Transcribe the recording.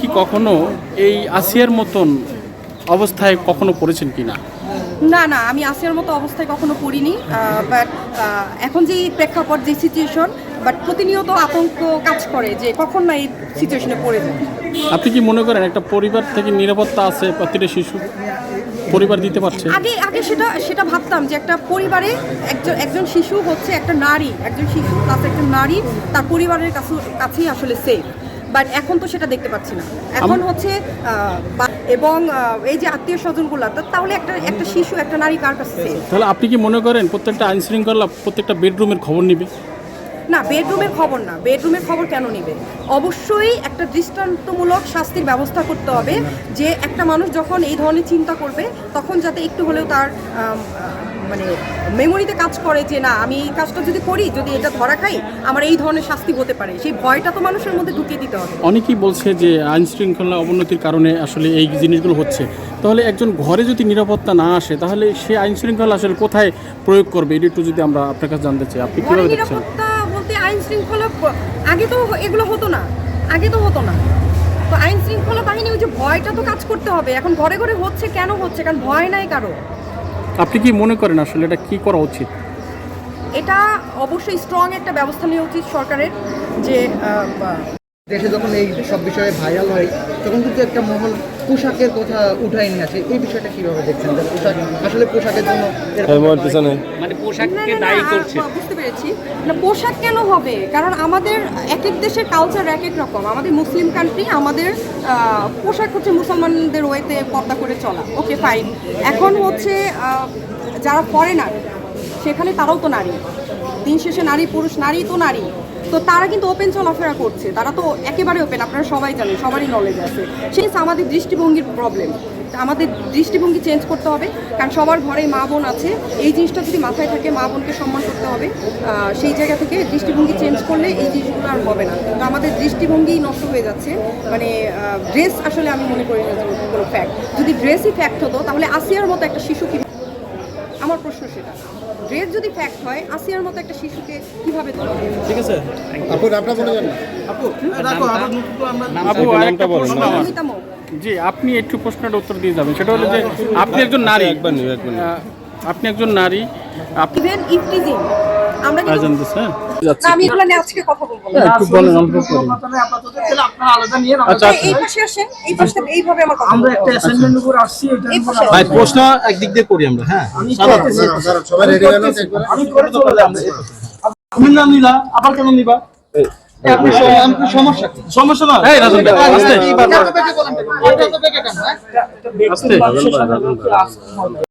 কি কখনো এই আসিয়ার মতন অবস্থায় কখনো পড়েছেন কি না না না আমি আসিয়ার মতো অবস্থায় কখনো পড়িনি বাট এখন যে প্রেক্ষাপট যে সিচুয়েশন বাট প্রতিনিয়ত আতঙ্ক কাজ করে যে কখন না এই সিচুয়েশনে পড়ে যায়। আপনি কি মনে করেন একটা পরিবার থেকে নিরাপত্তা আছে প্রতিটা শিশু? পরিবার দিতে পারছে? আগে আগে সেটা সেটা ভাবতাম যে একটা পরিবারে একজন একজন শিশু হচ্ছে একটা নারী একজন শিশু প্লাস একটা নারী তার পরিবারের কাছে কাছেই আসলে সেফ বাট এখন তো সেটা দেখতে পাচ্ছি না। এখন হচ্ছে এবং এই যে আত্মীয় স্বজনগুলো তাহলে একটা একটা শিশু একটা নারী কার কাছে? তাহলে আপনি কি মনে করেন প্রত্যেকটা আইন শৃঙ্খলা প্রত্যেকটা বেডরুমের খবর নিবে? না বেডরুমের খবর না। বেডরুমের খবর কেন নিবে? অবশ্যই একটা দৃষ্টান্তমূলক শাস্তির ব্যবস্থা করতে হবে যে একটা মানুষ যখন এই ধরনের চিন্তা করবে তখন যাতে একটু হলেও তার মানে মেমোরিতে কাজ করে যে না আমি এই কাজটা যদি করি যদি এটা ধরা খাই আমার এই ধরনের শাস্তি হতে পারে। সেই ভয়টা তো মানুষের মধ্যে ঢুকিয়ে দিতে হবে। অনেকেই বলছে যে আইন শৃঙ্খলা অবনতির কারণে আসলে এই জিনিসগুলো হচ্ছে। তাহলে একজন ঘরে যদি নিরাপত্তা না আসে তাহলে সে আইন শৃঙ্খলা আসলে কোথায় প্রয়োগ করবে? এটা একটু যদি আমরা আপনার কাছে জানতে চাই। আপনি কীভাবে দেখছেন? বলতে আইন শৃঙ্খলা আগে তো এগুলো হতো না। আগে তো হতো না। তো আইন শৃঙ্খলা বাহিনী ওই যে ভয়টা তো কাজ করতে হবে। এখন ঘরে ঘরে হচ্ছে কেন হচ্ছে? কারণ ভয় নাই কারও। আপনি কি মনে করেন আসলে এটা কি করা উচিত? এটা অবশ্যই স্ট্রং একটা ব্যবস্থা নেওয়া উচিত সরকারের যে দেশে যখন এই সব বিষয়ে ভাইরাল হয় তখন কিন্তু একটা মহল পোশাকের কথা উঠাই নিয়ে আসে। এই বিষয়টা কীভাবে দেখছেন? পোশাক আসলে পোশাকের জন্য মানে পোশাককে দায়ী করছে। পেরেছি। না, পোশাক কেন হবে? কারণ আমাদের এক এক দেশের কালচার এক এক রকম। আমাদের মুসলিম কান্ট্রি আমাদের পোশাক হচ্ছে মুসলমানদের ওয়েতে পর্দা করে চলা। ওকে ফাইন এখন হচ্ছে যারা ফরেনার সেখানে তারাও তো নারী। দিন শেষে নারী, পুরুষ নারী তো নারী। তো তারা কিন্তু ওপেন চলাফেরা করছে। তারা তো একেবারে ওপেন আপনারা সবাই জানেন, সবারই নলেজ আছে। সেই আমাদের দৃষ্টিভঙ্গির প্রবলেম আমাদের দৃষ্টিভঙ্গি চেঞ্জ করতে হবে, কারণ সবার ঘরে মা বোন আছে। এই জিনিসটা যদি মাথায় থাকে, মা বোনকে সম্মান করতে হবে। সেই জায়গা থেকে দৃষ্টিভঙ্গি চেঞ্জ করলে এই জিনিসগুলো আর হবে না। তো আমাদের দৃষ্টিভঙ্গি নষ্ট হয়ে যাচ্ছে। মানে ড্রেস আসলে আমি মনে করি না কোনো ফ্যাক্ট যদি ড্রেসই ফ্যাক্ট হতো, তাহলে আসিয়ার মতো একটা শিশু আমার প্রশ্ন সেটা ড্রেস যদি ফ্যাক্ট হয় আসিয়ার মতো একটা শিশুকে কীভাবে তোলা আছে। আপু আরেকটা প্রশ্ন আমার। আরেকটা বলুন। জি আপনি একটু প্রশ্নের উত্তর দিয়ে যাবেন। সেটা হলো যে আপনি একজন নারী। একবার আপনি একজন নারী আপনি ইভেন ইফটিজিং আমরা কি জানতে স্যার না, আমি এগুলো নিয়ে আজকে কথা বলব না। একটু বলেন অল্প আচ্ছা এই- এই পাশে আসেন এই পাশে এইভাবে আমার কথা আমরা একটা অ্যাসাইনমেন্ট উপর আসছি এটা ভাই প্রশ্ন একদিক দিয়ে করি আমরা হ্যাঁ আমি করতেছি। আমি করে চলে যাব। তুমি নাম নিলা আবার কেন নিবা সমস্যা সমস্যা না এই রাজন ভাই, আস্তে হ্যাঁ? আস্তে